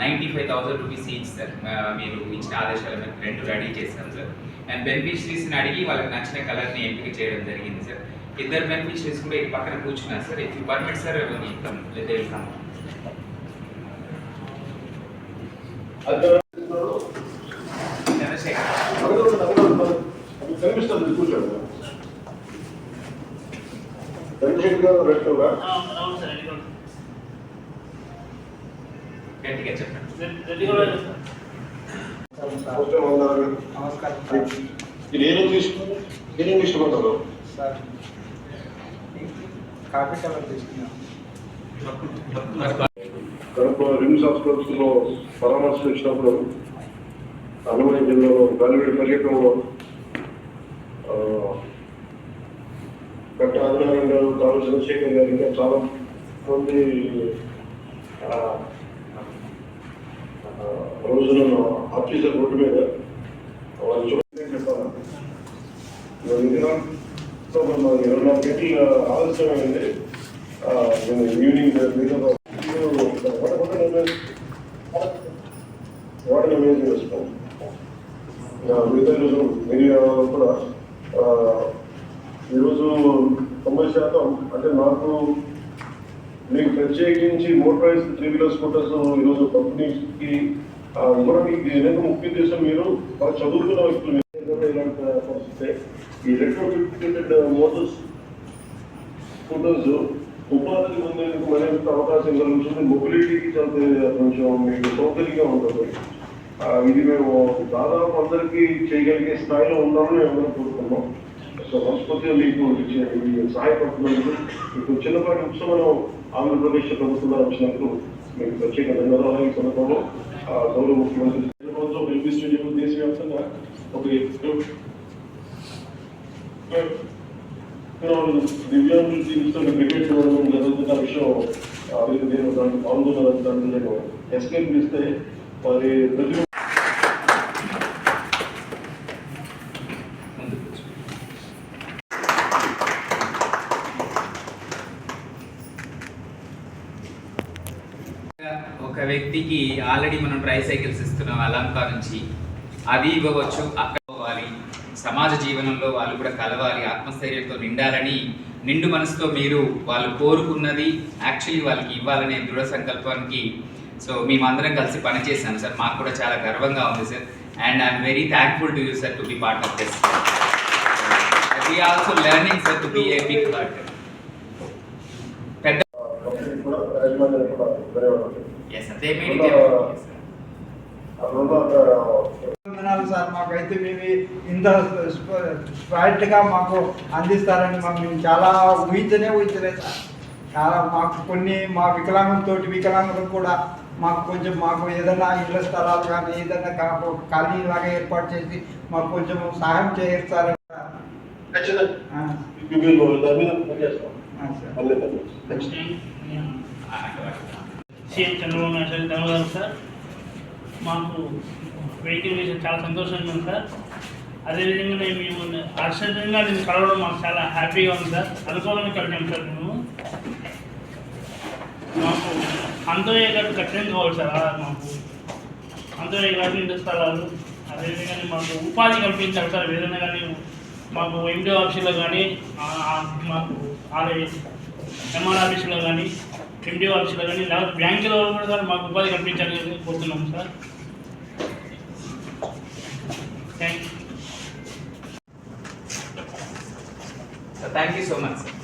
Ninety five thousand rupees each sir మీరు ఇచ్చిన ఆదేశాల మేరకు రెండు రెడీ చేశాం సార్ అండ్ బెనిఫిషరీస్ని అడిగి వాళ్ళకి నచ్చిన కలర్ని ఎంపిక చేయడం జరిగింది సార్ ఇద్దరు బెనిఫిషరీస్ కూడా ఇటు పక్కన కూర్చున్నారు sir if you permit sir ఇస్తాం. లేదా వెళ్తాము చంద్రశేఖర్ కనిపిస్తుంది కూర్చోండి. చంద్రశేఖర్ గారు రెడీ గట్టిగా చెప్పండి? నమస్కారం ఇది ఏం ఏం కడప రిమ్స్ పరామర్శించినప్పుడు అన్నమయ్య జిల్లాలో గాలివీడి పర్యటనలో ఆ, ఆదినారాయణ గారు తాను చంద్రశేఖర్ గారు ఇంకా చాలా మంది రోజున ఆఫీసర్ రోడ్డు మీద వాళ్ళు చూడండి చెప్పాలంటే సో ఇరవై నాలుగు గంటల ఆలస్యమైంది. ఆ, నేను ఈవినింగ్ మీతో వాటర్ మీద రెస్పాన్స్ మిగతా రోజు మీరు కూడా ఈరోజు తొంభై శాతం అంటే నాకు మీకు ప్రత్యేకించి మోటరైజ్ త్రీ వీలర్ స్కూటర్స్ ఈరోజు కంపెనీకి ఇవ్వడానికి వెనక ముఖ్య ఉద్దేశం. మీరు బాగా చదువుకున్న వ్యక్తులు ఇలాంటి పరిస్థితి ఈ రెట్రోఫిటెడ్ మోటార్స్ స్కూటర్స్ ఉపాధి పొందేందుకు మరింత అవకాశం కలుగుతుంది మొబిలిటీకి చాలా కొంచెం మీకు సౌకర్యంగా ఉంటుంది. ఇది మేము దాదాపు అందరికీ చేయగలిగే స్థాయిలో ఉన్నామని మేము అందరం కోరుకున్నాం. సో మనస్ఫూర్తిగా మీకు ఇచ్చే- సహాయపడుతున్నందుకు మీకు చిన్నపాటి ఉత్సవం ఆంధ్రప్రదేశ్ ప్రభుత్వం వచ్చినప్పుడు మీకు ప్రత్యేక ధన్యవాదాలు ఈ సందర్భంలో గౌరవ ముఖ్యమంత్రి ప్రభుత్వం ఎల్బీ స్టేడియం దేశవ్యాప్తంగా ఒక దివ్యాంగులు తీసుకున్న క్రికెట్ టోర్నమెంట్ జరుగుతున్న విషయం నేను దాంట్లో పాల్గొన్నాను దాన్ని నేను ఎస్కేప్ ఇస్తే మరి ప్రతి ముందు కూర్చో. ఒక వ్యక్తికి ఆల్రెడీ మనం ట్రై సైకిల్స్ ఇస్తున్నాం అలంకా నుంచి. అవి ఇవ్వవచ్చు అక్కడ పోవాలి. సమాజ జీవనంలో వాళ్ళు కూడా కలవాలి ఆత్మస్థైర్యంతో నిండాలని నిండు మనసుతో మీరు వాళ్ళు కోరుకున్నది యాక్చువల్లీ వాళ్ళకి ఇవ్వాలనే దృఢ సంకల్పానికి. సో మేమందరం కలిసి పనిచేసాం సార్. మాకు కూడా చాలా గర్వంగా ఉంది sir. And I'm very thankful to you sir to be part of this we also learning sir to be a big part పెద్ద they made it yes, sir. Sir మాకైతే మేము ఇంత స్పాట్గా మాకు అందిస్తారని మాకు మేము చాలా ఊహించనే ఊహించలేదు సార్ చాలా మాకు కొన్ని మా వికలాంగులతో వికలాంగులు కూడా మాకు కొంచెం మాకు ఏదైనా ఇళ్ళ స్థలాలు కానీ ఏదైనా ఖాళీ లాగా ఏర్పాటు చేసి మాకు కొంచెం సహాయం సార్ ఖచ్చితంగా సీఎం చంద్రబాబు నాయుడు సార్ ధన్యవాదాలు సార్. మాకు వెహికల్ విషయం చాలా సంతోషంగా ఉంది సార్. అదేవిధంగా మేము ఆశ్చర్యంగా నేను కలవడం మాకు చాలా హ్యాపీగా ఉంది సార్. అనుకోవాలని కలిగాం సార్ మేము. మాకు అంతోయ్య గారు ఖచ్చితంగా కావాలి సార్ మాకు. అంతోయ్య గారు ఇంటి స్థలాలు. అదేవిధంగా మాకు ఉపాధి కల్పించాలి సార్. ఏదైనా కానీ మాకు ఎండి ఆఫీసులో కానీ మాకు ఆర్ఐ ఎంఆర్ ఆఫీసులో కానీ ఎండి ఆఫీసులో కానీ లేకపోతే బ్యాంకులో కూడా సార్ మాకు ఉపాధి కల్పించాలని కోరుతున్నాం sir. Thank you so much sir